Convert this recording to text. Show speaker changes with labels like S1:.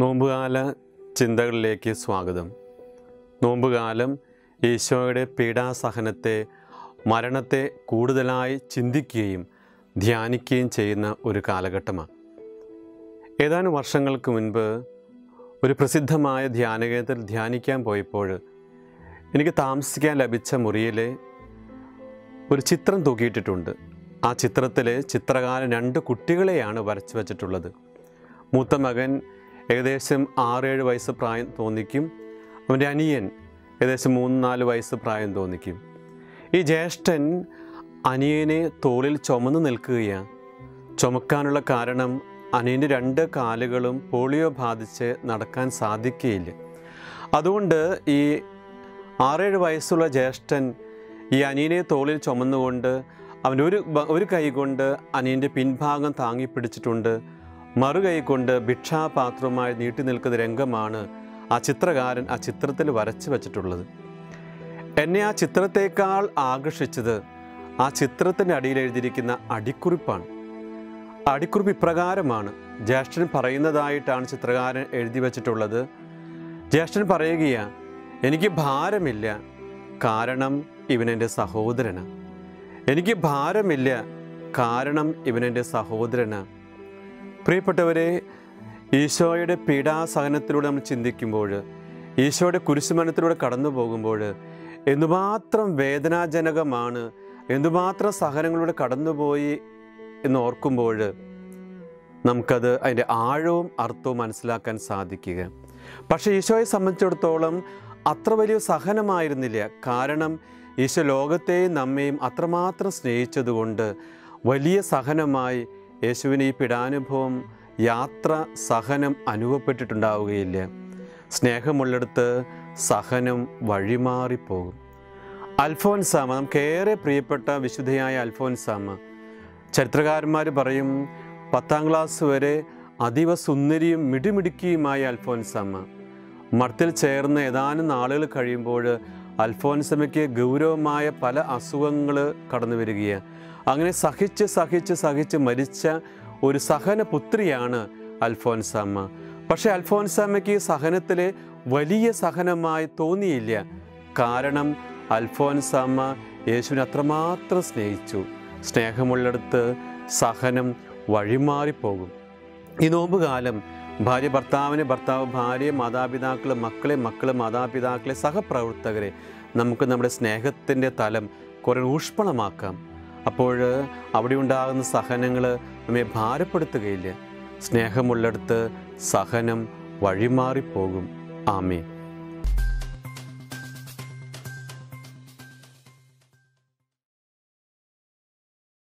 S1: നോമ്പുകാല ചിന്തകളിലേക്ക് സ്വാഗതം. നോമ്പുകാലം ഈശോയുടെ പീഡാസഹനത്തെ മരണത്തെ കൂടുതലായി ചിന്തിക്കുകയും ധ്യാനിക്കുകയും ചെയ്യുന്ന ഒരു കാലഘട്ടമാണ്. ഏതാനും വർഷങ്ങൾക്ക് മുൻപ് ഒരു പ്രസിദ്ധമായ ധ്യാനകേന്ദ്രത്തിൽ ധ്യാനിക്കാൻ പോയപ്പോൾ എനിക്ക് താമസിക്കാൻ ലഭിച്ച മുറിയിലെ ഒരു ചിത്രം തൂക്കിയിട്ടിട്ടുണ്ട്. ആ ചിത്രത്തിൽ ചിത്രകാരൻ രണ്ട് കുട്ടികളെയാണ് വരച്ചു വച്ചിട്ടുള്ളത്. മൂത്ത മകൻ ഏകദേശം ആറേഴ് വയസ്സ് പ്രായം തോന്നിക്കും. അവന്റെ അനിയൻ ഏകദേശം മൂന്ന് നാല് വയസ്സ് പ്രായം തോന്നിക്കും. ഈ ജ്യേഷ്ഠൻ അനിയനെ തോളിൽ ചുമന്ന് നിൽക്കുകയാണ്. ചുമക്കാനുള്ള കാരണം അനിയന്റെ രണ്ട് കാലുകളും പോളിയോ ബാധിച്ച് നടക്കാൻ സാധിക്കുകയില്ല. അതുകൊണ്ട് ഈ ആറേഴ് വയസ്സുള്ള ജ്യേഷ്ഠൻ ഈ അനിയനെ തോളിൽ ചുമന്നുകൊണ്ട് അവൻ ഒരു ഒരു കൈ കൊണ്ട് അനിയന്റെ പിൻഭാഗം താങ്ങി പിടിച്ചിട്ടുണ്ട്. മറു കൈ കൊണ്ട് ഭിക്ഷാപാത്രവുമായി നീട്ടി നിൽക്കുന്ന രംഗമാണ് ആ ചിത്രകാരൻ ആ ചിത്രത്തിൽ വരച്ചു വച്ചിട്ടുള്ളത്. എന്നെ ആ ചിത്രത്തേക്കാൾ ആകർഷിച്ചത് ആ ചിത്രത്തിന്റെ അടിയിൽ എഴുതിയിരിക്കുന്ന അടിക്കുറിപ്പാണ്. അടിക്കുറിപ്പ് ഇപ്രകാരമാണ്. ജ്യേഷ്ഠൻ പറയുന്നതായിട്ടാണ് ചിത്രകാരൻ എഴുതി വച്ചിട്ടുള്ളത്. ജ്യേഷ്ഠൻ പറയുകയാണ് എനിക്ക് ഭാരമില്ല കാരണം ഇവനെന്റെ സഹോദരനാണ് എനിക്ക് ഭാരമില്ല കാരണം ഇവനെന്റെ സഹോദരനാണ് പ്രിയപ്പെട്ടവരെ ഈശോയുടെ പീഡാസഹനത്തിലൂടെ നമ്മൾ ചിന്തിക്കുമ്പോൾ ഈശോയുടെ കുരിശുമരണത്തിലൂടെ കടന്നു പോകുമ്പോൾ എന്തുമാത്രം വേദനാജനകമാണ് എന്തുമാത്രം സഹനങ്ങളിലൂടെ കടന്നുപോയി എന്ന് ഓർക്കുമ്പോൾ നമുക്കത് അതിന്റെ ആഴവും അർത്ഥവും മനസ്സിലാക്കാൻ സാധിക്കുക. പക്ഷേ ഈശോയെ സംബന്ധിച്ചിടത്തോളം അത്ര വലിയ സഹനമായിരുന്നില്ല. കാരണം ഈശോ ലോകത്തെയും നമ്മെയും അത്രമാത്രം സ്നേഹിച്ചതുകൊണ്ട് വലിയ സഹനമായി യേശുവിന് ഈ പിടാനുഭവം യാത്ര സഹനം അനുഭവപ്പെട്ടിട്ടുണ്ടാവുകയില്ല. സ്നേഹമുള്ളിടത്ത് സഹനം വഴിമാറിപ്പോകും. അൽഫോൻസാമ നമുക്കേറെ പ്രിയപ്പെട്ട വിശുദ്ധയായ അൽഫോൻസാമ ചരിത്രകാരന്മാർ പറയും പത്താം ക്ലാസ് വരെ അതീവ സുന്ദരിയും മിടിമിടുക്കിയുമായ അൽഫോൻസാമ്മ മർത്തിൽ ചേർന്ന് ഏതാനും നാളുകൾ കഴിയുമ്പോൾ അൽഫോൻസമ്മയ്ക്ക് ഗൗരവമായ പല അസുഖങ്ങൾ കടന്നു വരികയാണ് അങ്ങനെ സഹിച്ച് സഹിച്ച് സഹിച്ച് മരിച്ച ഒരു സഹന പുത്രിയാണ് അൽഫോൻസമ്മ. പക്ഷേ അൽഫോൻസമ്മയ്ക്ക് സഹനത്തിൽ വലിയ സഹനമായി തോന്നിയില്ല. കാരണം അൽഫോൻസമ്മ യേശുവിനെ അത്രമാത്രം സ്നേഹിച്ചു. സ്നേഹമുള്ളിടത്ത് സഹനം വഴിമാറിപ്പോകും. ഈ നോമ്പുകാലം ഭാര്യ ഭർത്താവിനെ ഭർത്താവ് ഭാര്യ മാതാപിതാക്കൾ മക്കളെ മക്കൾ മാതാപിതാക്കളെ സഹപ്രവർത്തകരെ നമുക്ക് നമ്മുടെ സ്നേഹത്തിന്റെ തലം കുറേ ഊഷ്മളമാക്കാം. അപ്പോൾ അവിടെ ഉണ്ടാകുന്ന സഹനങ്ങൾ നമ്മെ ഭാരപ്പെടുത്തുകയില്ല. സ്നേഹമുള്ളിടത്ത് സഹനം വഴിമാറിപ്പോകും. ആമേ